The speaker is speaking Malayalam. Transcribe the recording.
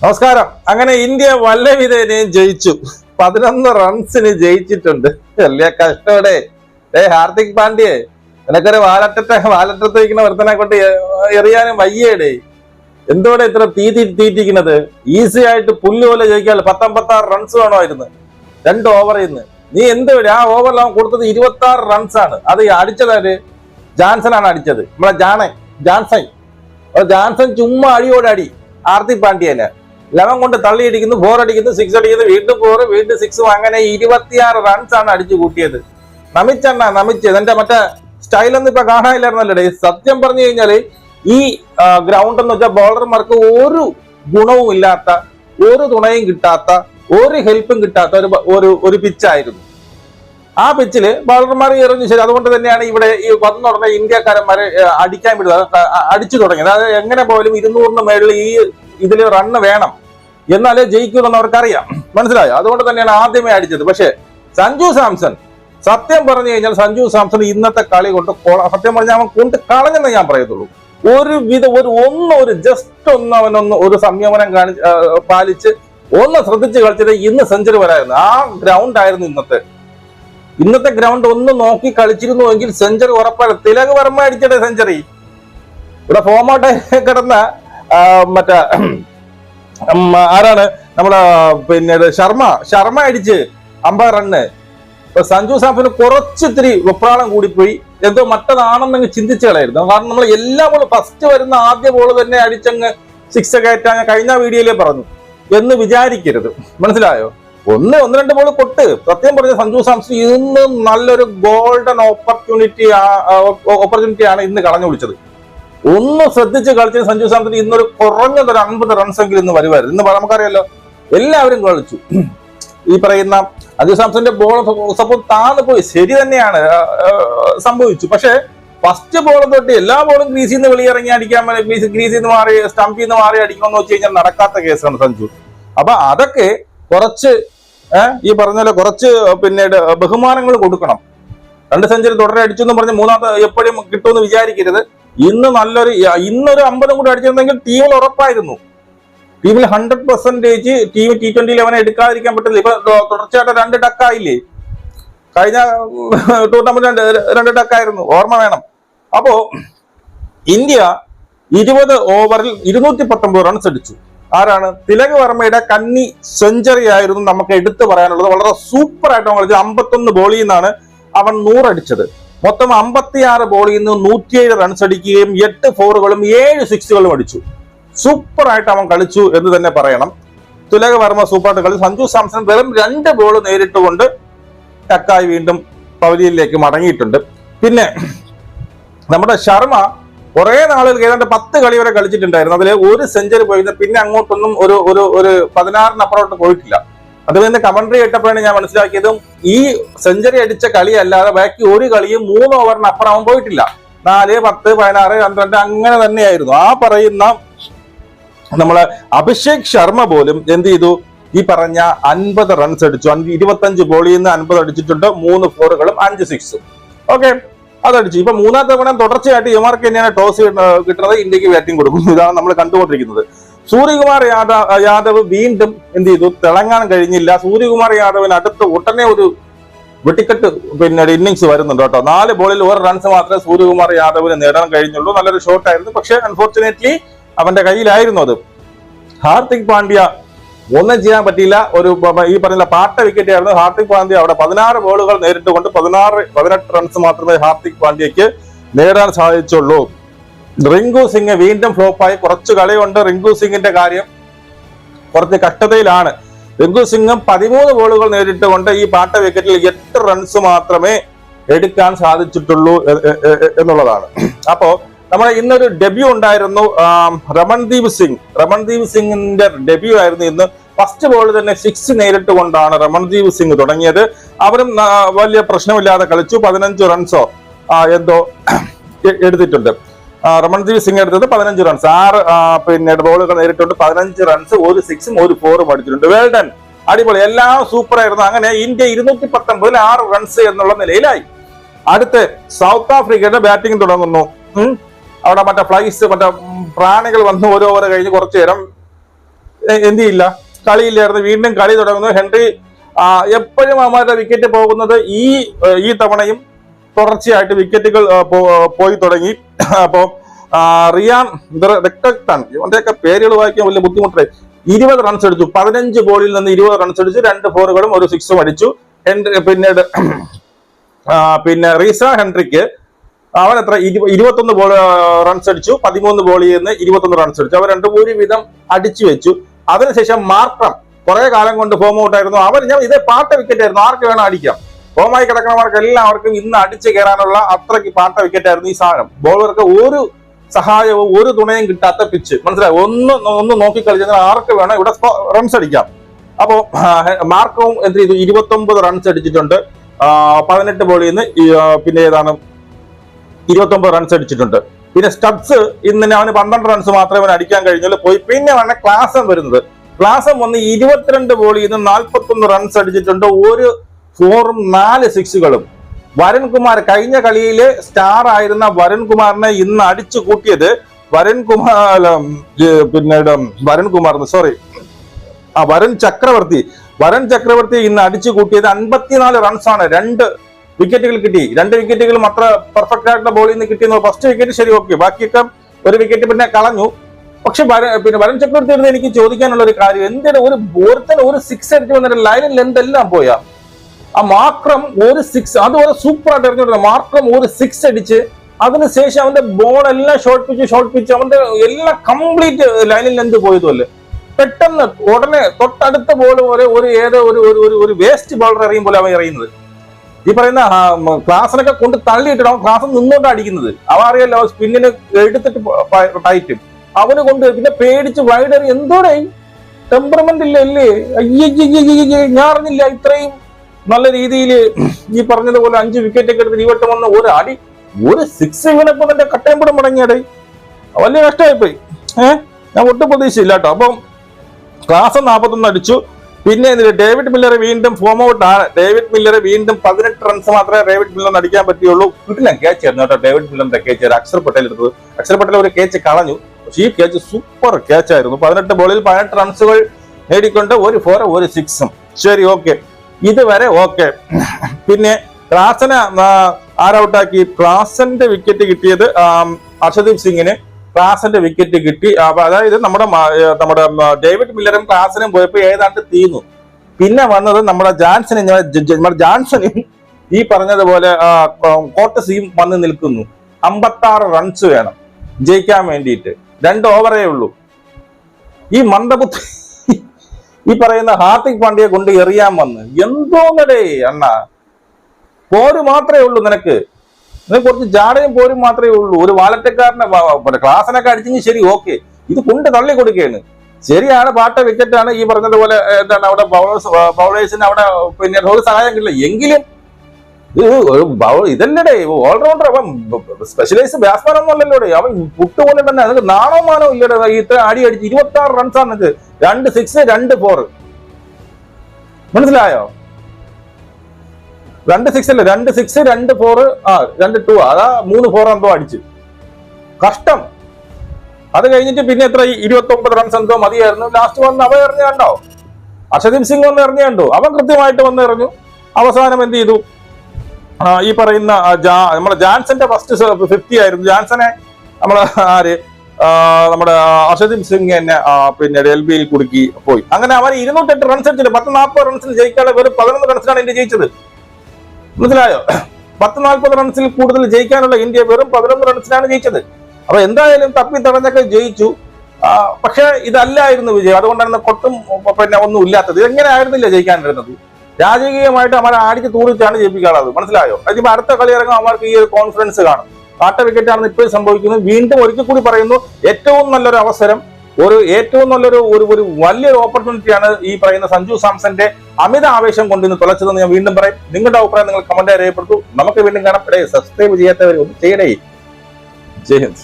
നമസ്കാരം. അങ്ങനെ ഇന്ത്യ വല്ല വിധേനയും ജയിച്ചു. പതിനൊന്ന് റൺസിന് ജയിച്ചിട്ടുണ്ട്. വലിയ കഷ്ടോടെ. ഏ ഹാർദിക് പാണ്ഡ്യേ നിനക്കൊരു വാലറ്റത്തെ വാലറ്റത്ത് വയ്ക്കുന്ന ഒരുത്തനെ കൊണ്ട് എറിയാനും വയ്യേടേ. എന്തോടെ ഇത്ര തീ തീറ്റിക്കുന്നത്? ഈസി ആയിട്ട് പുല്ല് പോലെ ജയിക്കാമല്ലോ പത്തൊമ്പത്താറ് റൺസ് വേണമായിരുന്നു രണ്ട് ഓവറിൽ നിന്ന് നീ എന്തോടെ ആ ഓവറിൽ അവൻ കൊടുത്തത് ഇരുപത്തി ആറ് ആണ്. അത് ജാൻസൺ ആണ് അടിച്ചത്. നമ്മളെ ജാണൻ ജാൻസൺ. ജാൻസൺ ചുമ്മാ അടിയോടെ അടി ഹാർദിക് പാണ്ഡ്യന്. ലെവൻ കൊണ്ട് തള്ളിയിടിക്കുന്നു ഫോർ അടിക്കുന്നു സിക്സ് അടിക്കുന്നു വീണ്ടും ഫോർ വീണ്ടും സിക്സും അങ്ങനെ ഇരുപത്തിയാറ് ആണ് അടിച്ചു കൂട്ടിയത്. നമിച്ചെണ്ണ നമിച്ച്. എന്റെ മറ്റേ സ്റ്റൈലൊന്നും ഇപ്പൊ കാണാനില്ലായിരുന്നല്ലേ സത്യം പറഞ്ഞു കഴിഞ്ഞാൽ ഈ ഗ്രൗണ്ട് എന്ന് വെച്ചാൽ ബോളർമാർക്ക് ഒരു ഗുണവും ഇല്ലാത്ത ഒരു തുണയും കിട്ടാത്ത ഒരു ഹെൽപ്പും കിട്ടാത്ത ഒരു ഒരു ഒരു പിച്ചായിരുന്നു ആ പിച്ചിൽ ബോളർമാർ ഇറങ്ങി ശരി അതുകൊണ്ട് തന്നെയാണ് ഇവിടെ ഈ വന്ന ഉടനെ ഇന്ത്യക്കാരന്മാരെ അടിക്കാൻ വിടുന്നത്. അടിച്ചു തുടങ്ങിയത്. അത് എങ്ങനെ പോലും ഇരുന്നൂറിന് മേളിൽ ഈ ഇതിൽ റണ്ണ് വേണം. എന്നാലേ ജയിക്കുമെന്ന് അവർക്കറിയാം. മനസ്സിലായോ? അതുകൊണ്ട് തന്നെയാണ് ആദ്യമേ അടിച്ചത്. പക്ഷേ സഞ്ജു സാംസൺ സത്യം പറഞ്ഞു കഴിഞ്ഞാൽ സഞ്ജു സാംസൺ ഇന്നത്തെ കളി കൊണ്ട് സത്യം പറഞ്ഞാൽ അവൻ കൊണ്ട് കളഞ്ഞെന്ന് ഞാൻ പറയത്തുള്ളൂ. ഒരു വിധം ഒരു ഒന്ന് ഒരു ജസ്റ്റ് ഒന്ന് അവനൊന്ന് ഒരു സംയമനം കാണി പാലിച്ച് ഒന്ന് ശ്രദ്ധിച്ച് കളിച്ചത് ഇന്ന് സെഞ്ചുറി വരായിരുന്നു. ആ ഗ്രൗണ്ട് ആയിരുന്നു ഇന്നത്തെ. ഇന്നത്തെ ഗ്രൗണ്ട് ഒന്ന് നോക്കി കളിച്ചിരുന്നുവെങ്കിൽ സെഞ്ചുറി ഉറപ്പാണ്. തിലക് വർമ്മ അടിച്ചിട്ടേ സെഞ്ചുറി ഇവിടെ ഫോമോട്ടെ കിടന്ന മറ്റേ ആരാണ്? നമ്മളെ പിന്നെ ശർമ്മ. ശർമ്മ അടിച്ച് അമ്പത് റണ്ണ്. ഇപ്പൊ സഞ്ജു സാംസന് കുറച്ചിത്തിരി വെപ്രാളം കൂടിപ്പോയി. എന്തോ മറ്റതാണെന്നങ്ങ് ചിന്തിച്ചു കളയായിരുന്നു കാരണം നമ്മൾ എല്ലാ ബോളും ഫസ്റ്റ് വരുന്ന ആദ്യ ബോൾ തന്നെ അടിച്ചങ്ങ് സിക്സ് കയറ്റാൻ കഴിഞ്ഞ വീഡിയോയിലേ പറഞ്ഞു. എന്ന് വിചാരിക്കരുത്. മനസ്സിലായോ? ഒന്ന് ഒന്ന് രണ്ട് ബോൾ കൊട്ട്. സത്യം പറഞ്ഞ സഞ്ജു സാംസൺ ഇന്ന് നല്ലൊരു ഗോൾഡൻ ഓപ്പർച്യൂണിറ്റി ഓപ്പർച്യൂണിറ്റിയാണ് ഇന്ന് കളഞ്ഞു വിളിച്ചത്. ഒന്ന് ശ്രദ്ധിച്ച് കളിച്ച സഞ്ജു സാംസൺ ഇന്നൊരു കുറഞ്ഞതൊരു ഒരു അൻപത് റൺസ് എങ്കിലും ഇന്ന് വരുമായിരുന്നു. ഇന്ന് നമുക്കറിയാലോ എല്ലാവരും കളിച്ചു. ഈ പറയുന്ന അഞ്ജു സാംസന്റെ ബോൾ സപ്പോസ് താന്ന് പോയി. ശരി തന്നെയാണ് സംഭവിച്ചു. പക്ഷേ ഫസ്റ്റ് ബോൾ തൊട്ട് എല്ലാ ബോളും ഗ്രീസിൽ നിന്ന് വെളിയിറങ്ങി അടിക്കാൻ ഗ്രീസിൽ നിന്ന് മാറി സ്റ്റംപിൽ നിന്ന് മാറി അടിക്കണമെന്ന് വെച്ച് കഴിഞ്ഞാൽ നടക്കാത്ത കേസാണ് സഞ്ജു. അപ്പൊ അതൊക്കെ കുറച്ച് ഈ പറഞ്ഞ പോലെ കുറച്ച് പിന്നീട് ബഹുമാനങ്ങൾ കൊടുക്കണം. രണ്ട് സെഞ്ചുറി തുടരെ അടിച്ചു എന്ന് പറഞ്ഞ് മൂന്നാമത്തെ എപ്പോഴും കിട്ടുമെന്ന് വിചാരിക്കരുത്. ഇന്ന് നല്ലൊരു ഇന്നൊരു അമ്പതും കൂടി അടിച്ചിരുന്നെങ്കിൽ ടീമിൽ ഉറപ്പായിരുന്നു. ടീമിൽ ഹൺഡ്രഡ് പെർസെന്റേജ് ടീം ടി ട്വന്റിയിൽ അവനെ എടുക്കാതിരിക്കാൻ പറ്റില്ല ഇപ്പൊ തുടർച്ചയായിട്ട് രണ്ട് ടക്കായില്ലേ കഴിഞ്ഞ ടൂർണമെന്റ് രണ്ട് രണ്ട് ടക്കായിരുന്നു ഓർമ്മ വേണം. അപ്പോ ഇന്ത്യ ഇരുപത് ഓവറിൽ ഇരുന്നൂറ്റി പത്തൊമ്പത് റൺസ് അടിച്ചു. ആരാണ്? തിലക് വർമ്മയുടെ കന്നി സെഞ്ചറി ആയിരുന്നു നമുക്ക് എടുത്തു പറയാനുള്ളത്. വളരെ സൂപ്പർ ആയിട്ട് കളിച്ചു. അമ്പത്തൊന്ന് ബോളിൽ നിന്നാണ് അവൻ നൂറടിച്ചത്. മൊത്തം അമ്പത്തിയാറ് ബോളിൽ നിന്ന് നൂറ്റിയേഴ് റൺസ് അടിക്കുകയും എട്ട് ഫോറുകളും ഏഴ് സിക്സുകളും അടിച്ചു. സൂപ്പർ ആയിട്ട് അവൻ കളിച്ചു എന്ന് തന്നെ പറയണം. തുലക വർമ്മ സൂപ്പറായിട്ട് കളി സഞ്ജു സാംസൺ വെറും രണ്ട് ബോൾ നേരിട്ടുകൊണ്ട് ടക്കായി വീണ്ടും പവലിയനിലേക്ക് മടങ്ങിയിട്ടുണ്ട്. പിന്നെ നമ്മുടെ ശർമ്മ കുറേ നാളുകൾ ഏതാണ്ട് പത്ത് കളി വരെ കളിച്ചിട്ടുണ്ടായിരുന്നു. അതിൽ ഒരു സെഞ്ചുറി പോയിരുന്നു പിന്നെ അങ്ങോട്ടൊന്നും ഒരു ഒരു ഒരു പതിനാറിനപ്പുറോട്ട് പോയിട്ടില്ല. അത് പിന്നെ കമന്ററി കേട്ടപ്പോഴാണ് ഞാൻ മനസ്സിലാക്കിയതും ഈ സെഞ്ചുറി അടിച്ച കളി അല്ലാതെ ബാക്കി ഒരു കളിയും മൂന്ന് ഓവറിനപ്പുറം അവൻ പോയിട്ടില്ല. നാല് പത്ത് പതിനാറ് പന്ത്രണ്ട് അങ്ങനെ തന്നെയായിരുന്നു. ആ പറയുന്ന നമ്മളെ അഭിഷേക് ശർമ്മ പോലും എന്ത് ചെയ്തു? ഈ പറഞ്ഞ അൻപത് റൺസ് അടിച്ചു. ഇരുപത്തഞ്ച് ബോളിൽ നിന്ന് അൻപത് അടിച്ചിട്ടുണ്ട്. മൂന്ന് ഫോറുകളും അഞ്ച് സിക്സും ഓക്കെ അതടിച്ചു. ഇപ്പൊ മൂന്നാം തവണ തുടർച്ചയായിട്ട് ഇവർക്ക് തന്നെയാണ് ടോസ് കിട്ടുന്നത്. ഇന്ത്യയ്ക്ക് ബാറ്റിംഗ് കൊടുക്കുന്നു. ഇതാണ് നമ്മൾ കണ്ടുകൊണ്ടിരിക്കുന്നത്. സൂര്യകുമാർ യാദവ് യാദവ് വീണ്ടും എന്ത് ചെയ്തു? തിളങ്ങാൻ കഴിഞ്ഞില്ല. സൂര്യകുമാർ യാദവിന് അടുത്ത് ഉടനെ ഒരു വെട്ടിക്കെട്ട് പിന്നെ ഇന്നിങ്സ് വരുന്നുണ്ട് കേട്ടോ. നാല് ബോളിൽ ഒരു റൺസ് മാത്രമേ സൂര്യകുമാർ യാദവിന് നേടാൻ കഴിഞ്ഞുള്ളൂ. നല്ലൊരു ഷോട്ട് ആയിരുന്നു. പക്ഷേ അൺഫോർച്ചുനേറ്റ്ലി അവന്റെ കയ്യിലായിരുന്നു അത്. ഹാർദിക് പാണ്ഡ്യ ഒന്നും ചെയ്യാൻ പറ്റിയില്ല. ഒരു ഈ പറഞ്ഞ പാട്ട വിക്കറ്റ് ആയിരുന്നു. ഹാർദിക് പാണ്ഡ്യ അവിടെ പതിനാറ് ബോളുകൾ നേരിട്ട് കൊണ്ട് പതിനാറ് പതിനെട്ട് റൺസ് മാത്രമേ ഹാർദിക് പാണ്ഡ്യക്ക് നേടാൻ സാധിച്ചുള്ളൂ. റിങ്കു സിംഗ് വീണ്ടും ഫ്ലോപ്പായി. കുറച്ച് കളിയുണ്ട് റിങ്കു സിംഗിന്റെ കാര്യം. കുറച്ച് കഷ്ടതയിലാണ്. റിങ്കു സിംഗും പതിമൂന്ന് ബോളുകൾ നേരിട്ടുകൊണ്ട് ഈ പാട്ട വിക്കറ്റിൽ എട്ട് റൺസ് മാത്രമേ എടുക്കാൻ സാധിച്ചിട്ടുള്ളൂ എന്നുള്ളതാണ്. അപ്പോ നമ്മുടെ ഇന്നൊരു ഡെബ്യൂ ഉണ്ടായിരുന്നു രമൺദീപ് സിംഗ്. രമൺദീപ് സിംഗിന്റെ ഡെബ്യൂ ആയിരുന്നു ഇന്ന്. ഫസ്റ്റ് ബോൾ തന്നെ സിക്സ് നേരിട്ട് കൊണ്ടാണ് രമൺദീപ് സിംഗ് തുടങ്ങിയത്. അവരും വലിയ പ്രശ്നമില്ലാതെ കളിച്ചു. പതിനഞ്ച് റൺസോ എന്തോ എടുത്തിട്ടുണ്ട് രമൺദീപ് സിംഗ് എടുത്തത് പതിനഞ്ച് റൺസ് ആറ് പിന്നെ ബോളുകൾ നേരിട്ടുണ്ട്. പതിനഞ്ച് റൺസ് ഒരു സിക്സും ഒരു ഫോറും അടിച്ചിട്ടുണ്ട്. വേൾഡൻ അടിപൊളി. എല്ലാം സൂപ്പർ ആയിരുന്നു. അങ്ങനെ ഇന്ത്യ ഇരുന്നൂറ്റി പത്തൊമ്പതിൽ ആറ് റൺസ് എന്നുള്ള നിലയിലായി. അടുത്ത് സൗത്ത് ആഫ്രിക്കയുടെ ബാറ്റിംഗ് തുടങ്ങുന്നു. അവിടെ മറ്റേ ഫ്ലൈസ് മറ്റേ പ്രാണികൾ വന്ന് ഓരോ ഓവർ കഴിഞ്ഞ് കുറച്ചു നേരം എന്ത് ചെയ്യില്ല? കളിയില്ലായിരുന്നു. വീണ്ടും കളി തുടങ്ങുന്നു. ഹെൻറി എപ്പോഴും അവന്മാരുടെ വിക്കറ്റ് പോകുന്നത് ഈ ഈ തവണയും തുടർച്ചയായിട്ട് വിക്കറ്റുകൾ പോയി തുടങ്ങി. അപ്പോ ആ, റിയാൻ റെക്ടക്ടൺ ഇവന്റെയൊക്കെ പേരുകൾ വായിക്കാൻ വലിയ ബുദ്ധിമുട്ടായി ഇരുപത് റൺസ് അടിച്ചു പതിനഞ്ച് ബോളിൽ നിന്ന് ഇരുപത് റൺസ് അടിച്ചു രണ്ട് ഫോറുകളും ഒരു സിക്സും അടിച്ചു. പിന്നീട് പിന്നെ റീസ ഹെൻറിക്ക് അവൻ എത്ര ഇരുപത്തൊന്ന് ബോൾ റൺസ് അടിച്ചു. പതിമൂന്ന് ബോളിൽ നിന്ന് ഇരുപത്തൊന്ന് റൺസ് അടിച്ചു. അവർ രണ്ടും ഒരു വിധം അടിച്ചു വെച്ചു. അതിനുശേഷം മാർക്കം കുറെ കാലം കൊണ്ട് ഫോം ഔട്ടായിരുന്നു അവൻ ഞാൻ ഇതേ പാട്ട വിക്കറ്റ് ആയിരുന്നു. ആർക്ക് വേണം അടിക്കാം. ഫോമായി കിടക്കുന്നവർക്ക് എല്ലാവർക്കും ഇന്ന് അടിച്ചു കയറാനുള്ള അത്രയ്ക്ക് പാട്ട വിക്കറ്റായിരുന്നു ഈ സാധനം. ബോളർക്ക് ഒരു സഹായവും ഒരു തുണയും കിട്ടാത്ത പിച്ച് മനസ്സിലായി? ഒന്ന് ഒന്ന് നോക്കി കളിച്ചാൽ ആർക്ക് വേണം ഇവിടെ റൺസ് അടിക്കാം. അപ്പോ മാർക്കവും എന്ത് ചെയ്തു? ഇരുപത്തൊമ്പത് റൺസ് അടിച്ചിട്ടുണ്ട്. പതിനെട്ട് ബോളിൽ നിന്ന് പിന്നെ ഏതാണ്? ഇരുപത്തൊമ്പത് റൺസ് അടിച്ചിട്ടുണ്ട്. പിന്നെ സ്റ്റബ്സ് ഇന്ന് അവന് പന്ത്രണ്ട് റൺസ് മാത്രമേ അവന് അടിക്കാൻ കഴിഞ്ഞുള്ളൂ. പോയി പിന്നെ വന്ന ക്ലാസം വരുന്നത്. ക്ലാസം വന്ന് ഇരുപത്തിരണ്ട് ബോളിൽ നിന്ന് നാൽപ്പത്തൊന്ന് റൺസ് അടിച്ചിട്ടുണ്ട്. ഒരു ഫോറും നാല് സിക്സുകളും. വരുൺകുമാർ കഴിഞ്ഞ കളിയിലെ സ്റ്റാർ ആയിരുന്ന വരുൺകുമാറിനെ ഇന്ന് അടിച്ചു കൂട്ടിയത് വരുൺകുമാർ പിന്നീട് വരുൺകുമാർ സോറി ആ വരുൺ ചക്രവർത്തി. വരുൺ ചക്രവർത്തി ഇന്ന് അടിച്ചു കൂട്ടിയത് അൻപത്തിനാല് റൺസാണ് രണ്ട് വിക്കറ്റുകൾ കിട്ടി. രണ്ട് വിക്കറ്റുകളും അത്ര പെർഫെക്റ്റ് ആയിട്ടുള്ള ബോളിൽ നിന്ന് കിട്ടിയെന്ന് ഫസ്റ്റ് വിക്കറ്റ് ശരി ഓക്കെ ബാക്കിയൊക്കെ ഒരു വിക്കറ്റ് പിന്നെ കളഞ്ഞു. പക്ഷെ പിന്നെ വരുൺ ചക്രവർത്തി എനിക്ക് ചോദിക്കാനുള്ള ഒരു കാര്യം. എന്തിനാ ഒരു ഒരുത്തന് ഒരു സിക്സ് അടിച്ച് വന്നിട്ട് ലൈനിൽ എന്തെല്ലാം പോയാ? ആ മാക്രം ഒരു സിക്സ് അത് ഒരു സൂപ്പർ ആയിട്ട് എറിഞ്ഞിട്ടുണ്ട് മാക്രം ഒരു സിക്സ് അടിച്ച് അതിനുശേഷം അവന്റെ ബോൾ എല്ലാം ഷോർട്ട് പിച്ച് ഷോർട്ട് പിച്ച് അവന്റെ എല്ലാം കംപ്ലീറ്റ് ലൈനിൽ എന്ത് പോയതുമല്ലേ പെട്ടെന്ന് ഉടനെ തൊട്ടടുത്ത ബോൾ പോലെ ഒരു ഏതോ ഒരു ഒരു ഒരു വേസ്റ്റ് ബോളർ എറിയും പോലെ അവൻ എറിയുന്നത് ഈ പറയുന്ന ക്ലാസ്സിനൊക്കെ കൊണ്ട് തള്ളിയിട്ടിട്ട് അവൻ ക്ലാസ് നിന്നുകൊണ്ട് അടിക്കുന്നത്. അവ അറിയാലോ സ്പിന്നിന് എടുത്തിട്ട് ടൈറ്റ് അവന് കൊണ്ട് പിന്നെ പേടിച്ച് വൈഡ് എറി എന്തോടെ? ടെമ്പർമെന്റ് ഇല്ല അല്ലേ? അയ്യയ്യയ്യയ്യയ്യ, ഞാൻ അറിഞ്ഞില്ല ഇത്രയും നല്ല രീതിയിൽ ഈ പറഞ്ഞതുപോലെ അഞ്ച് വിക്കറ്റ് ഒക്കെ എടുത്ത് ഇരുവട്ടം വന്ന ഒരു അടി ഒരു സിക്സ് ഇവനപ്പോ തന്റെ കട്ടയമ്പടം മുടങ്ങിയടേ? വലിയ കഷ്ടമായിപ്പോയി ഏഹ് ഞാൻ ഒട്ടും പ്രതീക്ഷയില്ല കേട്ടോ. അപ്പം ക്ലാസ് നാൽപ്പത്തൊന്ന് അടിച്ചു. പിന്നെ ഡേവിഡ് മില്ലറെ വീണ്ടും ഫോം ഔട്ട് ആണ്. ഡേവിഡ് മില്ലറെ വീണ്ടും പതിനെട്ട് റൺസ് മാത്രമേ ഡേവിഡ് മില്ലറിന് അടിക്കാൻ പറ്റിയുള്ളൂ കിട്ടില്ല ക്യാച്ച് ആയിരുന്നു കേട്ടോ. ഡേവിഡ് മില്ലറിന്റെ ക്യാച്ച് അക്ഷർ പട്ടേൽ എടുത്തത്. അക്ഷർ പട്ടേൽ ഒരു ക്യാച്ച് കളഞ്ഞു. പക്ഷേ ഈ ക്യാച്ച് സൂപ്പർ ക്യാച്ച് ആയിരുന്നു. പതിനെട്ട് ബോളിൽ പതിനെട്ട് റൺസുകൾ നേടിക്കൊണ്ട് ഒരു ഫോറും ഒരു സിക്സും ശരി ഓക്കെ ഇതുവരെ ഓക്കെ പിന്നെ ക്ലാസനെ ആരൗട്ടാക്കി ക്ലാസന്റെ വിക്കറ്റ് കിട്ടിയത് അർഷദീപ് സിംഗിന്. ക്ലാസന്റെ വിക്കറ്റ് കിട്ടി. അതായത് നമ്മുടെ നമ്മുടെ ഡേവിഡ് മില്ലറും ക്ലാസിനും പോയപ്പോ ഏതാണ്ട് തീർന്നു. പിന്നെ വന്നത് നമ്മുടെ ജാൻസൺ നമ്മുടെ ജാൻസനും ഈ പറഞ്ഞതുപോലെ കോട്ടസിയും വന്ന് നിൽക്കുന്നു. അമ്പത്തി ആറ് റൺസ് വേണം. ജയിക്കാൻ വേണ്ടിയിട്ട്. രണ്ട് ഓവറേ ഉള്ളൂ. ഈ മന്ദബുദ്ധി ഈ പറയുന്ന ഹാർദിക് പാണ്ഡ്യയെ കൊണ്ട് എറിയാൻ വന്ന്. എന്തോന്നടേ അണ്ണ. പോര് മാത്രമേ ഉള്ളൂ നിനക്ക്. നിനക്ക് കുറച്ച് ജാടയും പോരും മാത്രമേ ഉള്ളൂ. ഒരു വാലറ്റക്കാരനെ ക്ലാസ്സിനൊക്കെ അടിച്ചെങ്കിൽ ശരി ഓക്കെ. ഇത് കൊണ്ട് തള്ളി കൊടുക്കുകയാണ് ശരിയാണ് പാട്ട വിക്കറ്റാണ് ഈ പറഞ്ഞതുപോലെ എന്താണ് അവിടെ ബൗളേഴ്സ് ബൗളേഴ്സിന് അവിടെ പിന്നെ ഒരു സഹായം കിട്ടില്ല. എങ്കിലും ഇത് ഒരു ബൗ- ഇതല്ലടേ ഓൾറൗണ്ടർ അവൻ സ്പെഷ്യലൈസ് ബാറ്റ്സ്മാൻ ഒന്നും അല്ലല്ലോടെ. അവൻ പുട്ടുപോലെ തന്നെ അതിന് നാണോ മാനോ ഇല്ലടേ. ഇത്ര അടി അടിച്ച് ഇരുപത്തി ആറ് റൺസാണ് നിനക്ക് രണ്ട് സിക്സ് രണ്ട് ഫോർ മനസ്സിലായോ? രണ്ട് സിക്സ് അല്ലേ? രണ്ട് സിക്സ് രണ്ട് ഫോർ ആ രണ്ട് ടു അതാ മൂന്ന് ഫോർ എന്തോ അടിച്ച്. കഷ്ടം. അത് കഴിഞ്ഞിട്ട് പിന്നെ എത്ര? ഇരുപത്തി ഒമ്പത് റൺസ് എന്തോ മതിയായിരുന്നു. ലാസ്റ്റ് വന്ന് അവ എറിഞ്ഞ കണ്ടോ? അർഷദീപ് സിംഗ് വന്ന് എറിഞ്ഞ കണ്ടോ? അവൻ കൃത്യമായിട്ട് വന്ന് എറിഞ്ഞു. അവസാനം എന്ത് ചെയ്തു? ഈ പറയുന്ന നമ്മളെ ജാൻസന്റെ ഫസ്റ്റ് ഫിഫ്റ്റി ആയിരുന്നു. ജാൻസനെ നമ്മളെ ആര്? നമ്മുടെ അർഷദീപ് സിംഗ് തന്നെ പിന്നെ ഡൽഹിയിൽ കുടുക്കി പോയി. അങ്ങനെ അവൻ ഇരുന്നൂറ്റെട്ട് റൺസ് അടിച്ചിട്ട് പത്ത് നാൽപ്പത് റൺസിന് ജയിക്കാതെ വെറും പതിനൊന്ന് റൺസിനാണ് ഇന്ത്യ ജയിച്ചത്. മനസ്സിലായോ? പത്ത് നാൽപ്പത് റൺസിൽ കൂടുതൽ ജയിക്കാനുള്ള ഇന്ത്യ വെറും പതിനൊന്ന് റൺസിനാണ് ജയിച്ചത്. അപ്പൊ എന്തായാലും തപ്പി തടഞ്ഞൊക്കെ ജയിച്ചു. പക്ഷെ ഇതല്ലായിരുന്നു വിജയം. അതുകൊണ്ടാണ് കൊട്ടും പിന്നെ ഒന്നും ഇല്ലാത്തത്. ഇതെങ്ങനെയായിരുന്നില്ല ജയിക്കാൻ വരുന്നത്? രാജകീയമായിട്ട് അവരെ ആടിച്ച് തൂറിച്ചാണ് ജയിപ്പിക്കാനുള്ളത്. മനസ്സിലായോ? അതിപ്പോ അടുത്ത കളി ഇറങ്ങുമ്പോൾ അവർക്ക് ഈ ഒരു കോൺഫിഡൻസ് കാണും. കാട്ട വിക്കറ്റാണെന്ന് ഇപ്പോഴും സംഭവിക്കുന്നത് വീണ്ടും ഒരിക്കൽ കൂടി പറയുന്നു ഏറ്റവും നല്ലൊരു അവസരം ഒരു ഏറ്റവും നല്ലൊരു ഒരു ഒരു വലിയൊരു ഓപ്പർച്യൂണിറ്റിയാണ് ഈ പറയുന്ന സഞ്ജു സാംസന്റെ അമിത ആവേശം കൊണ്ട് ഇന്ന് തുളച്ചതെന്ന് ഞാൻ വീണ്ടും പറയും. നിങ്ങളുടെ അഭിപ്രായം നിങ്ങൾ കമന്റ് രേഖപ്പെടുത്തു. നമുക്ക് വീണ്ടും കാണാം. സബ്സ്ക്രൈബ് ചെയ്യാത്തവരെ ഒന്ന് ചെയ്യണേ ജയ് ഹിന്ദ്.